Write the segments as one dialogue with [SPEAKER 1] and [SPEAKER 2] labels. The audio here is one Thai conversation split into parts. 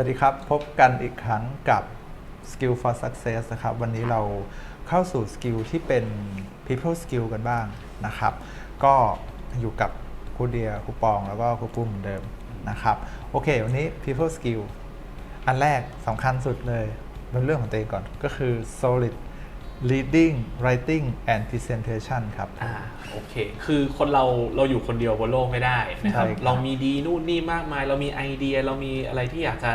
[SPEAKER 1] วัสดีครับ พบกันอีกครั้งกับ Skill for Success นะครับ วันนี้เราเข้าสู่สกิลที่เป็น people skill กันบ้างนะครับ ก็อยู่กับครูเดียครูปองแล้วก็ครูปุ้มเหมือนเดิมนะครับ โอเค วันนี้ people skill อันแรกสำคัญสุดเลยเป็นเรื่องของตัวเองก่อนก็คือ solid reading writing and presentation ครับ
[SPEAKER 2] อ่าโอเค คือคนเราเราอยู่คนเดียวบนโลกไม่ได้นะครับ
[SPEAKER 1] ใช่ครับ
[SPEAKER 2] เรามีดีนู่นนี่มากมาย เรามีไอเดีย เรามีอะไรที่อยากจะ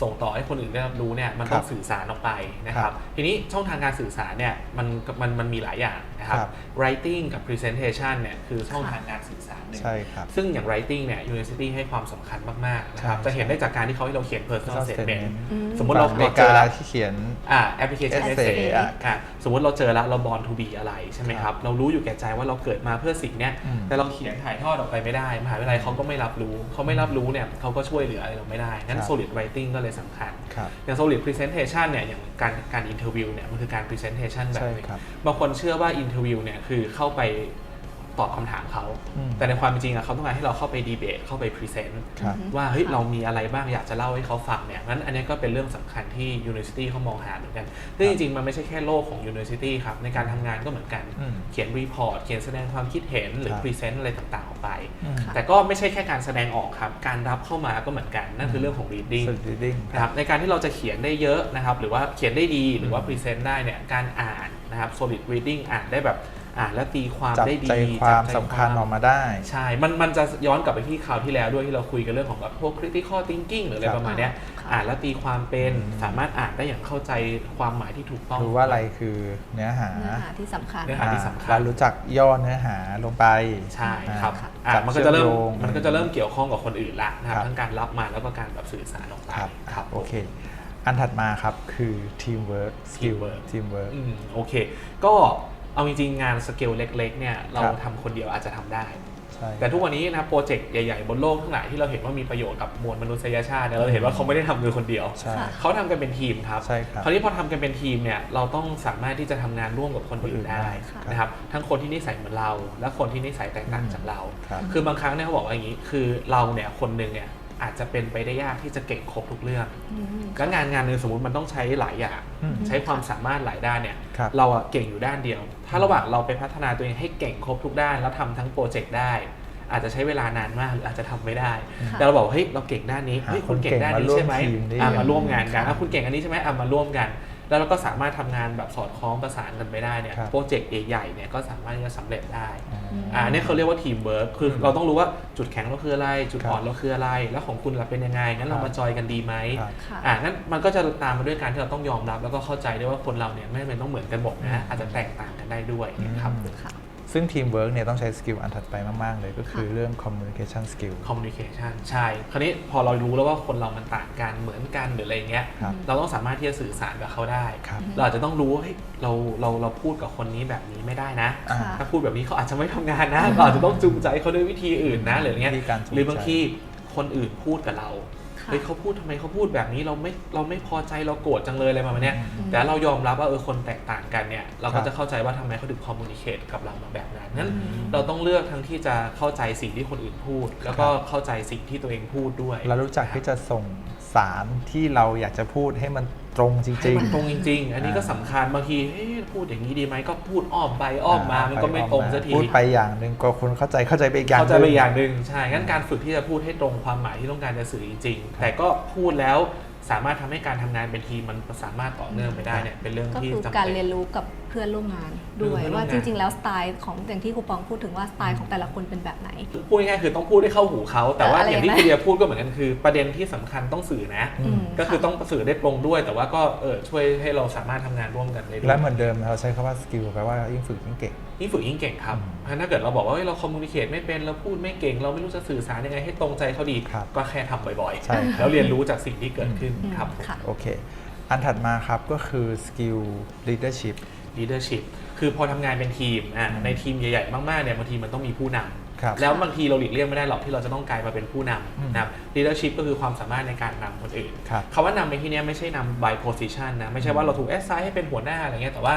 [SPEAKER 2] ส่งต่อให้คนอื่นได้รับรู้เนี่ยมันต้องสื่อสารออกไปนะค
[SPEAKER 1] ครั
[SPEAKER 2] รับ
[SPEAKER 1] บ
[SPEAKER 2] ทีนี้ช่องทางการสื่อสารเนี่ยมันมันมันมีหลายอย่างนะครับ
[SPEAKER 1] ครับ
[SPEAKER 2] writing กับ presentation เนี่ยคือช่องทางการสื่อสารหนึ่ง
[SPEAKER 1] ใช่ครับ
[SPEAKER 2] ซึ่งอย่าง writing เนี่ย university ให้ความสำคัญมากๆนะครับ
[SPEAKER 1] ใช่
[SPEAKER 2] จะเห็นได้จากการที่เขาให้เราเขียน personal
[SPEAKER 1] Personal
[SPEAKER 2] statement
[SPEAKER 1] statement
[SPEAKER 3] อืม
[SPEAKER 2] สมมติเรา
[SPEAKER 1] ฝั่งอเม
[SPEAKER 2] เรา
[SPEAKER 1] ริ
[SPEAKER 2] เจ
[SPEAKER 1] กา
[SPEAKER 2] อแล้ว
[SPEAKER 1] ที่เขียน
[SPEAKER 2] อ่าแอปพลิเคชัน
[SPEAKER 1] Essay
[SPEAKER 2] essay
[SPEAKER 1] อะ
[SPEAKER 2] อะสมมติเราเจอแล้วเราบอลทูบีอะไรใช่ไหมครับเรารู้อยู่แก่ใจว่าเราเกิดมาเพื่อสิ่งเนี้ย
[SPEAKER 1] อืม
[SPEAKER 2] แต่เราเขียนถ่ายทอดออกไปไม่ได้มหาวิทยาลัยเขาก็ไม่รับรู้เขาไม่รับรู้เนี่ยเขาก็ช่วยเหลืออะไรเราไม่ได้งั้
[SPEAKER 1] คนรับ
[SPEAKER 2] solid writing ก็เลยสำคัญ
[SPEAKER 1] ครับ
[SPEAKER 2] อย่าง solid presentation เนี่ยอย่างการการอินเทอร์วิวเนี่ยมันคือการ presentation แบบ
[SPEAKER 1] ใช่
[SPEAKER 2] หนึง
[SPEAKER 1] ครับ
[SPEAKER 2] บางคนเชื่อว่าอินเทอร์วิวเนี่ยคือเข้าไป ตอบคำถามเขา
[SPEAKER 1] อืม
[SPEAKER 2] แต่ในความเป็นจริงอะเขาต้องการให้เราเข้าไปดีเบตเข้าไปพรีเซนต์
[SPEAKER 1] ครับ
[SPEAKER 2] ว่าเฮ้ยเรามีอะไรบ้างอยากจะเล่าให้เขาฟังเนี่ยงั้นอันนี้ก็เป็นเรื่องสำคัญที่ University เขามองหาเหมือนกันซึ่งจริงๆมันไม่ใช่แค่โลกของ University ครับในการทำงานก็เหมือนกัน
[SPEAKER 1] อืม
[SPEAKER 2] เขียนรีพอร์ตเขียนแสดงความคิดเห็นหรือ
[SPEAKER 1] ครับ
[SPEAKER 2] พรีเซนต์อะไรต่างๆออกไป
[SPEAKER 1] อืม
[SPEAKER 2] แต่ก็ไม่ใช่แค่การแสดงออกครับ การรับเข้ามาก็เหมือนกันนั่นคือเรื่องของ reading
[SPEAKER 1] solid reading
[SPEAKER 2] นะครับในการที่เราจะเขียนได้เยอะนะครับ หรือว่าเขียนได้ดีหรือว่าพรีเซนต์ได้เนี่ยการอ่านนะครับ solid reading อ่านได้แบบ อ่านและตีความ
[SPEAKER 1] จับ
[SPEAKER 2] ได้ดี
[SPEAKER 1] ใจความ
[SPEAKER 2] จับใจ
[SPEAKER 1] สำคัญ
[SPEAKER 2] ว
[SPEAKER 1] ออกมาได้
[SPEAKER 2] ใช่ มันมันจะย้อนกลับไปที่คราวที่แล้วด้วยที่เราคุยกันเรื่องของแบบพวก critical thinking หรืออะไร
[SPEAKER 1] ครับ
[SPEAKER 2] ประมาณเนี้ย
[SPEAKER 3] ค่ะ
[SPEAKER 2] อ่านแล้วตีความเป็นสามารถอ่านได้อย่างเข้าใจความหมายที่ถูกต้อง
[SPEAKER 1] รู้ว่าอะไรคือเนื้อหา
[SPEAKER 3] เนื้อหาที่สำคัญ
[SPEAKER 2] เนื้อหาที่สำคัญ
[SPEAKER 1] เรารู้จักย่อเนื้อหาลงไป
[SPEAKER 2] ใช่ครับ
[SPEAKER 3] ค่ะ
[SPEAKER 2] อะ
[SPEAKER 1] จับ
[SPEAKER 2] มันก็จะเริ่ม
[SPEAKER 1] เชื่อมโยง
[SPEAKER 2] มันก็จะเริ่มเกี่ยวข้องกับคนอื่นละนะครับ
[SPEAKER 1] ครับ
[SPEAKER 2] ทั้งการรับมาแล้วก็การแบบสื่อสารออกไป
[SPEAKER 1] ครับ
[SPEAKER 2] ครับ
[SPEAKER 1] โอเค อันถัดมาครับคือ teamwork skill
[SPEAKER 2] Teamwork
[SPEAKER 1] teamwork
[SPEAKER 2] อืมโอเค ก็ เอาจริงๆงานสเกลเล็ก ๆ เนี่ยเรา
[SPEAKER 1] ครับ
[SPEAKER 2] ทำคนเดียวอาจจะทำได้
[SPEAKER 1] ใช่
[SPEAKER 2] แต่ทุกวันนี้นะครับโปรเจกต์ใหญ่ๆ บนโลกทั้งหลายที่เราเห็นว่ามีประโยชน์กับมวลมนุษยชาติเนี่ยเราเห็นว่าเขาไม่ได้ทำโดยคนเดียว
[SPEAKER 1] ใช่
[SPEAKER 3] ค่ะ
[SPEAKER 2] เขาทำกันเป็นทีมครับ
[SPEAKER 1] ใช่ครับ
[SPEAKER 2] คราวนี้พอทำกันเป็นทีมเนี่ยเราต้องสามารถที่จะทำงานร่วมกับคนอื่นได้
[SPEAKER 3] ค่ะ
[SPEAKER 2] นะครับทั้งคนที่นิสัยเหมือนเรา และคนที่นิสัยแตกต่างจากเรา
[SPEAKER 1] ครับ
[SPEAKER 2] คือบางครั้งเนี่ยเขาบอกว่าอย่างนี้คือเราเนี่ยคนหนึ่งเนี่ย อาจจะเป็นไปได้ยากที่จะเก่งครบทุกเรื่อง
[SPEAKER 3] อืม
[SPEAKER 2] แล้วงานงานหนึ่งสมมติมันต้องใช้หลายอย่าง
[SPEAKER 1] อืม
[SPEAKER 2] ใช้ความสามารถหลายด้านเนี่ย
[SPEAKER 1] ครับ
[SPEAKER 2] เราอะเก่งอยู่ด้านเดียว ถ้าระหว่างเราไปพัฒนาตัวเองให้เก่งครบทุกด้าน แล้วทำทั้งโปรเจกต์ได้ อาจจะใช้เวลานานมากหรืออาจจะทำไม่ได้
[SPEAKER 3] ค่ะ
[SPEAKER 2] แต่เราบอกว่าเฮ้ยเราเก่งด้านนี้
[SPEAKER 1] หา
[SPEAKER 2] เฮ้ยคุณเก่งด้านนี้
[SPEAKER 1] คนเก่ง
[SPEAKER 2] ใช่ไหม
[SPEAKER 1] มาร่วมทีมได้
[SPEAKER 2] อะ
[SPEAKER 1] ยังไง
[SPEAKER 2] มาร่วมงานกัน
[SPEAKER 3] ค่ะ
[SPEAKER 2] อะคุณเก่งอันนี้ใช่ไหมอะมาร่วมกัน แล้วเราก็สามารถทำงานแบบสอดคล้องประสานกันไปได้เนี่ย
[SPEAKER 1] ครับ
[SPEAKER 2] โปรเจกต์ใหญ่ๆเนี่ยก็สามารถที่จะสำเร็จได้
[SPEAKER 1] อืม
[SPEAKER 2] อ่าเนี่ยเขาเรียกว่าทีมเวิร์คคือเราต้องรู้ว่าจุดแข็งเราคืออะไร จุด
[SPEAKER 1] ครับ
[SPEAKER 2] อ่อนเราคืออะไร แล้วของคุณล่ะเป็นยังไงงั้นเรา
[SPEAKER 1] ครับ
[SPEAKER 2] มาจอยกันดีไหม
[SPEAKER 1] ครับ
[SPEAKER 3] ค่ะ
[SPEAKER 2] อ่างั้นมันก็จะตามมาด้วยการที่เราต้องยอมรับ แล้วก็เข้าใจด้วยว่าคนเราเนี่ยไม่จำเป็นต้องเหมือนกันหมดนะอาจจะแตกต่างกันได้ด้วยนะครับ
[SPEAKER 1] อืม
[SPEAKER 3] ค่ะ
[SPEAKER 1] ซึ่ง teamwork เนี่ยต้องใช้สกิลอันถัดไปมาก ๆ เลยก็คือ
[SPEAKER 3] ค่ะ
[SPEAKER 1] เรื่อง communication skill
[SPEAKER 2] communication ใช่ คราวนี้พอเรารู้แล้วว่าคนเรามันต่างกันเหมือนกันหรืออะไรเงี้ย
[SPEAKER 1] ครับ
[SPEAKER 2] เราต้องสามารถที่จะสื่อสารกับเขาได้
[SPEAKER 1] ครับ
[SPEAKER 2] เราอาจจะต้องรู้ว่าเฮ้ยเราเราเราพูดกับคนนี้แบบนี้ไม่ได้นะ
[SPEAKER 1] อ่า
[SPEAKER 3] ค่ะ
[SPEAKER 2] ถ้าพูดแบบนี้เขาอาจจะไม่ทำงานนะ เราอาจจะต้องจูงใจเขาด้วยวิธีอื่นนะหรืออย่างเงี้ย
[SPEAKER 1] วิธีการจูงใจ
[SPEAKER 2] หรือบางที คนอื่นพูดกับเรา
[SPEAKER 3] ค่ะ
[SPEAKER 2] เฮ้ยเขาพูดทำไมเขาพูดแบบนี้เราไม่เราไม่พอใจเราโกรธจังเลยอะไรประมาณเนี้ย
[SPEAKER 3] อืม
[SPEAKER 2] แต่เรายอมรับว่าเออคนแตกต่างกันเนี่ยเรา
[SPEAKER 1] ครั
[SPEAKER 2] ก็
[SPEAKER 1] บ
[SPEAKER 2] จะเข้าใจว่าทำไมเขาถึงคอมมูนิเคตกับเรามาแบบนั้นนั้น
[SPEAKER 3] อืม
[SPEAKER 2] เราต้องเลือกทั้งที่จะเข้าใจสิ่งที่คนอื่นพูด แล้วก็เข้าใจสิ่งที่ตัวเองพูดด้วย
[SPEAKER 1] เรารู้จักที่จะส่ง สารที่เราอยากจะพูดให้มันตรงจ
[SPEAKER 2] ให้
[SPEAKER 1] ริง
[SPEAKER 2] มันตรงจริง ๆ อันนี้ก็
[SPEAKER 1] อ่า
[SPEAKER 2] สำคัญบางทีเฮ้ยพูดอย่างนี้ดีไหมก็พูดอ้อมไปอ้อมมา มันก็ไม่ตรงสักที
[SPEAKER 1] พูดไปอย่างหนึ่งก็คนเข้าใจเข้าใจไปอีกอย่าง
[SPEAKER 2] เข้าใจ
[SPEAKER 1] ห
[SPEAKER 2] ไป
[SPEAKER 1] นึ่ง
[SPEAKER 2] อย่างหนึ่งใช่งั้นการฝึกที่จะพูดให้ตรงความหมายที่ต้องการจะสื่อจริง ๆ แต่ก็พูดแล้ว สามารถทำให้การทำงานเป็นทีมมันสามารถต่อเนื่องไปได้เนี่ยเป็นเรื่อง
[SPEAKER 3] ก็
[SPEAKER 2] ที่
[SPEAKER 3] คือ
[SPEAKER 2] จำ
[SPEAKER 3] การ
[SPEAKER 2] เป็น
[SPEAKER 3] เรียนรู้กับเพื่อนร่วมงานด้วย
[SPEAKER 2] เพื่อนร่วมงาน
[SPEAKER 3] ว่าจริง ๆ แล้วสไตล์ของอย่างที่ครูปองพูดถึงว่าสไตล์ของแต่ละคนเป็นแบบไหน
[SPEAKER 2] พูดง่ายๆคือต้องพูดให้เข้าหูเขาแต่ว่า
[SPEAKER 3] อะไร
[SPEAKER 2] อย่างที่
[SPEAKER 3] นะ
[SPEAKER 2] คุณเดียพูดก็เหมือนกันคือ ประเด็นที่สำคัญต้องสื่อนะ
[SPEAKER 1] อืม
[SPEAKER 2] ก็คือต้องสื่อได้ตรงด้วย แต่ว่าก็เออช่วยให้เราสามารถทำงานร่วมกันได้ด้วย
[SPEAKER 1] และเหมือนเดิมเราใช้คำว่าสกิลแปลว่ายิ่งฝึกยิ่งเก่ง
[SPEAKER 2] ยิ่งฝึกยิ่งเก่งครับ
[SPEAKER 1] อืม
[SPEAKER 2] เพราะฉะนั้นถ้าเกิดเราบอกว่าเฮ้ยเราคอมมูนิเคตไม่เป็นเราพูดไม่เก่ง เราไม่รู้จะสื่อสารยังไงให้ตรงใจเขาดี
[SPEAKER 1] ครับ
[SPEAKER 2] ก็แค่ทำบ่อย
[SPEAKER 1] ใช่ครับ
[SPEAKER 2] แล้วเรียนรู้จากสิ่งที่เกิดขึ้น
[SPEAKER 3] อืม
[SPEAKER 2] ครับ
[SPEAKER 3] ค่ะ
[SPEAKER 1] โอเค อันถัดมาครับก็คือสกิล leadership
[SPEAKER 2] leadership คือพอทำงานเป็นทีมอะในทีมใหญ่ๆ มากๆเนี่ยบางทีมันต้องมีผู้นำ
[SPEAKER 1] ครับ
[SPEAKER 2] แล้วบางทีเราหลีกเลี่ยงไม่ได้หรอกที่เราจะต้องกลายมาเป็นผู้น
[SPEAKER 1] อืมำ
[SPEAKER 2] นะครับ leadership ก็คือความสามารถในการนำคนอื่น
[SPEAKER 1] ครับ
[SPEAKER 2] คำว่านำในที่เนี้ยไม่ใช่นำ by position นะ ไม่ใช่ว่าเราถูก assign ให้เป็นหัวหน้าอะไรเงี้ยแต่ว่า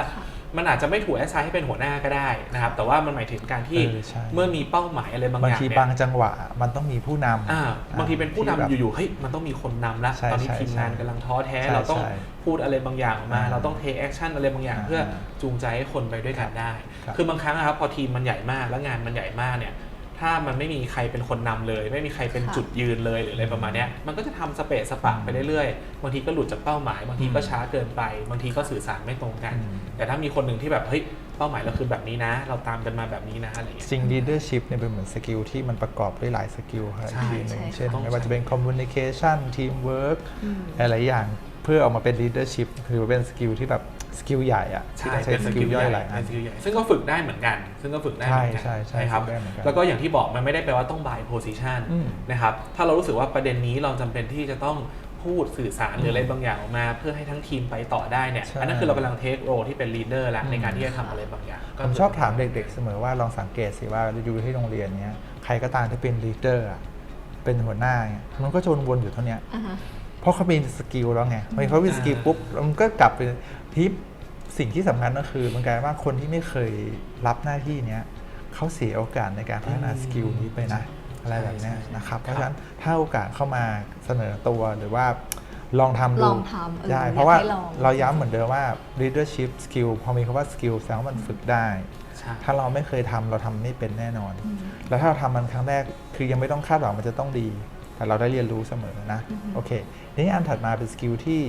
[SPEAKER 2] มันอาจจะไม่ถูกแอสไซน์ให้เป็นหัวหน้าก็ได้นะครับ แต่ว่ามันหมายถึงการที่
[SPEAKER 1] เออใช่
[SPEAKER 2] เมื่อมีเป้าหมายอะไรบาง
[SPEAKER 1] บาง
[SPEAKER 2] อย่าง
[SPEAKER 1] ที
[SPEAKER 2] เนี่ย
[SPEAKER 1] บางจังหวะมันต้องมีผู้นำ
[SPEAKER 2] อ่าบางทีเป็นผู้นำ
[SPEAKER 1] ที่แบบ
[SPEAKER 2] อยู่ๆเฮ้ยมันต้องมีคนนำละ
[SPEAKER 1] ใช่
[SPEAKER 2] ตอนนี้
[SPEAKER 1] ใช่
[SPEAKER 2] ทีมงาน
[SPEAKER 1] ใช่
[SPEAKER 2] กำลังท้อแท้
[SPEAKER 1] ใช่
[SPEAKER 2] เราต้อง
[SPEAKER 1] ใช่
[SPEAKER 2] พูดอะไรบางอย่างออกมา
[SPEAKER 1] อ่า
[SPEAKER 2] เราต้องเทคแอคชั่นอะไรบางอย่าง
[SPEAKER 1] อ่า
[SPEAKER 2] เพื่อจูงใจให้คนไปด้วยกันได้
[SPEAKER 1] ครับ
[SPEAKER 2] คือบางครั้งนะครับพอทีมมันใหญ่มากแล้วงานมันใหญ่มากเนี่ย ถ้ามันไม่มีใครเป็นคนนำเลย ไม่มีใครเป็น
[SPEAKER 3] ค่ะ
[SPEAKER 2] จุดยืนเลยหรืออะไรประมาณเนี้ยมันก็จะทำสเปซสปะไปเรื่อยๆบางทีก็หลุดจากเป้าหมายบางทีก็ช้าเกินไป บางทีก็สื่อสารไม่ตรงกัน
[SPEAKER 1] อืม
[SPEAKER 2] แต่ถ้ามีคนหนึ่งที่แบบเฮ้ยเป้าหมายเราคือแบบนี้นะ เราตามกันมาแบบนี้นะอะไรอย่างเงี้ย
[SPEAKER 1] จริง leadership เนี่ยเป็นเหมือนสกิลที่มันประกอบด้วยหลายสกิลครับ
[SPEAKER 2] ใช่
[SPEAKER 1] ทีหนึ่ง
[SPEAKER 3] ใช่
[SPEAKER 1] เช่น
[SPEAKER 2] ต้อง
[SPEAKER 1] ไม่ว่าจะเป็น communication teamwork
[SPEAKER 3] อืม
[SPEAKER 1] หลายๆอย่างเพื่อออกมาเป็น leadership คือเป็นสกิลที่แบบ สกิลใหญ่อะที่
[SPEAKER 2] ใช่
[SPEAKER 1] ต้องใช้
[SPEAKER 2] เป็น
[SPEAKER 1] ส
[SPEAKER 2] ส
[SPEAKER 1] กิ
[SPEAKER 2] กิ
[SPEAKER 1] ล
[SPEAKER 2] ล
[SPEAKER 1] ย่
[SPEAKER 2] ย่
[SPEAKER 1] อ
[SPEAKER 2] อยย
[SPEAKER 1] หลายอัน
[SPEAKER 2] เป็นสกิลใหญ่ซึ่งก็ฝึกได้เหมือนกัน ซึ่งก็ฝึกได้เหมือนกัน
[SPEAKER 1] ใช่ใช่ใช่
[SPEAKER 2] นะครับ
[SPEAKER 1] ฝึกได้เหมือนกัน
[SPEAKER 2] แล้วก็อย่างที่บอกมันไม่ได้แปลว่าต้อง buy position
[SPEAKER 1] อืม
[SPEAKER 2] นะครับถ้าเรารู้สึกว่าประเด็นนี้เราจำเป็นที่จะต้องพูดสื่อสารหรืออะไรบางอย่างออกมาเพื่อให้ทั้งทีมไปต่อได้เนี่ย
[SPEAKER 1] ใช่
[SPEAKER 2] อันนั้นคือเรากำลัง take role ที่เป็น leader แล้ว
[SPEAKER 1] อืม
[SPEAKER 2] ในการที่จะทำอะไรบางอย่างก็
[SPEAKER 1] ผมชอบถามเด็กๆเสมอว่าลองสังเกตสิว่าอยู่ที่โรงเรียนเนี้ยใครก็ตามที่เป็น leader อะเป็นหัวหน้าเนี่ยมันก็จะวนๆอยู่เท่าเนี้ย
[SPEAKER 3] อ่าฮะ
[SPEAKER 1] เพราะเขามีสกิลแล้วไงพอเขามีสกิลปุ๊บมันก็กลับไปที่สิ่งที่สำคัญก็คือมันกลายว่าคนที่ไม่เคยรับหน้าที่เนี้ยเขาเสียโอกาสในการพัฒนาสกิลนี้ไปนะอะไรแบบเนี้ยนะครับ เพราะฉะนั้นถ้าโอกาสเข้ามาเสนอตัวหรือว่าลองทำดู
[SPEAKER 3] ลองทำเออ
[SPEAKER 1] ได้
[SPEAKER 3] อยาก
[SPEAKER 1] เพราะว่า
[SPEAKER 3] ให้ลอง
[SPEAKER 1] เราย้ำเหมือนเดิมว่า leadership skill พอมีคำว่า skill แสดงว่ามันฝึกได้
[SPEAKER 2] ใช่
[SPEAKER 1] ถ้าเราไม่เคยทำเราทำไม่เป็นแน่นอน
[SPEAKER 3] อืม
[SPEAKER 1] แล้วถ้าเราทำมันครั้งแรกคือยังไม่ต้องคาดหวังมันจะต้องดี แต่เราได้เรียนรู้เสมอนะ
[SPEAKER 3] อือฮึ
[SPEAKER 1] โอเคนี่อันถัดมาเป็นสกิลที่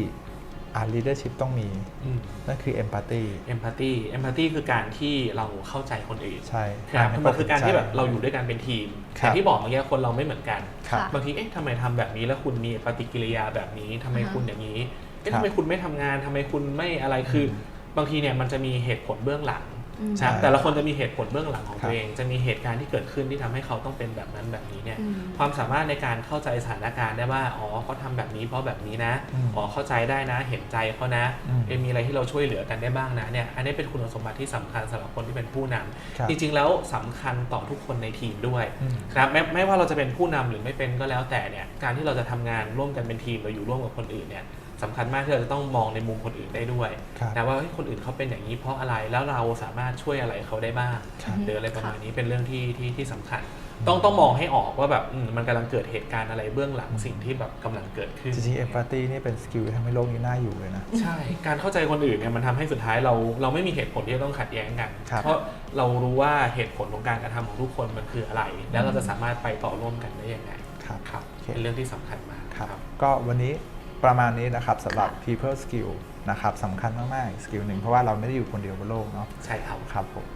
[SPEAKER 1] อ่าน leadership ต้องมี
[SPEAKER 2] อืม
[SPEAKER 1] นั่นคือ empathy
[SPEAKER 2] empathy empathy คือการที่เราเข้าใจคนอื่น
[SPEAKER 1] ใช่
[SPEAKER 2] ครับ
[SPEAKER 1] ให้
[SPEAKER 2] มันคือการที่แบบ
[SPEAKER 1] ใจ
[SPEAKER 2] เราอยู่ด้วยกันเป็นทีม
[SPEAKER 1] ค
[SPEAKER 2] อ
[SPEAKER 1] รับ
[SPEAKER 2] ย่างที่บอกเมื่อกี้คนเราไม่เหมือนกัน
[SPEAKER 1] ครับ
[SPEAKER 3] ค่ะ
[SPEAKER 2] บางทีเอ๊ะทำไมทำแบบนี้แล้วคุณมีปฏิกิริยาแบบนี้ทำไม
[SPEAKER 3] อ่าฮะ
[SPEAKER 2] คุณอย่างนี้เอ๊ะ
[SPEAKER 1] ครับ
[SPEAKER 2] ทำไมคุณไม่ทำงานทำไมคุณไม่อะไรคือบางทีเนี่ยมันจะมีเหตุผลเบื้องหลัง
[SPEAKER 3] อืม
[SPEAKER 2] ใช่แต่ละคนจะมีเหตุผลเบื้องหลังของ
[SPEAKER 1] ครับ
[SPEAKER 2] ตัวเอง จะมีเหตุการณ์ที่เกิดขึ้นที่ทำให้เขาต้องเป็นแบบนั้นแบบนี้เนี่ย
[SPEAKER 3] อืม
[SPEAKER 2] ความสามารถในการเข้าใจสถานการณ์ได้ว่าอ๋อเขาทำแบบนี้เพราะแบบนี้นะ
[SPEAKER 1] อืม
[SPEAKER 2] อ๋อเข้าใจได้นะ เห็นใจเขานะ
[SPEAKER 1] อืม
[SPEAKER 2] เอะมีอะไรที่เราช่วยเหลือกันได้บ้างนะเนี่ยอันนี้เป็นคุณสมบัติที่สำคัญสำหรับคนที่เป็นผู้นำ
[SPEAKER 1] ครับ
[SPEAKER 2] จริง ๆ แล้วสำคัญต่อทุกคนในทีมด้วย
[SPEAKER 1] อืม
[SPEAKER 2] นะครับไม่ไม่ว่าเราจะเป็นผู้นำหรือไม่เป็นก็แล้วแต่เนี่ยการที่เราจะทำงานร่วมกันเป็นทีมเราอยู่ร่วมกับคนอื่นเนี่ย สำคัญมากที่เราจะต้องมองในมุมคนอื่นได้ด้วย
[SPEAKER 1] ครับ
[SPEAKER 2] นะว่าเฮ้ยคนอื่นเขาเป็นอย่างนี้เพราะอะไรแล้วเราสามารถช่วยอะไรเขาได้บ้าง
[SPEAKER 1] ครับ
[SPEAKER 2] หรืออะไรประมาณนี้เป็นเรื่องที่ที่ที่สำคัญ ต้องต้องมองให้ออกว่าแบบอืมมันกำลังเกิดเหตุการณ์อะไรเบื้องหลังสิ่งที่แบบกำลังเกิดขึ้น
[SPEAKER 1] จริงๆ empathy นี่เป็นสกิลที่ทำให้โลกนี้น่าอยู่เลยนะ
[SPEAKER 2] ใช่การเข้าใจคนอื่นเนี่ยมันทำให้สุดท้ายเราเราไม่มีเหตุผลที่จะต้องขัดแย้งกัน
[SPEAKER 1] ครับ
[SPEAKER 2] เพราะเรารู้ว่าเหตุผลของการกระทำของทุกคนมันคืออะไร แล้วเราจะสามารถไปต่อร่วมกันได้ยังไง
[SPEAKER 1] ครับ
[SPEAKER 2] ครับ
[SPEAKER 1] โอเค
[SPEAKER 2] เป็นเรื่องที่สำคัญมาก
[SPEAKER 1] ครับ ก็วันนี้ ประมาณนี้นะครับสำหรับ people skill นะครับสำคัญมาก ๆ สกิลหนึ่งเพราะว่าเราไม่ได้อยู่คนเดียวบนโลกเนาะ
[SPEAKER 2] ใช่ครับ
[SPEAKER 1] ครับผม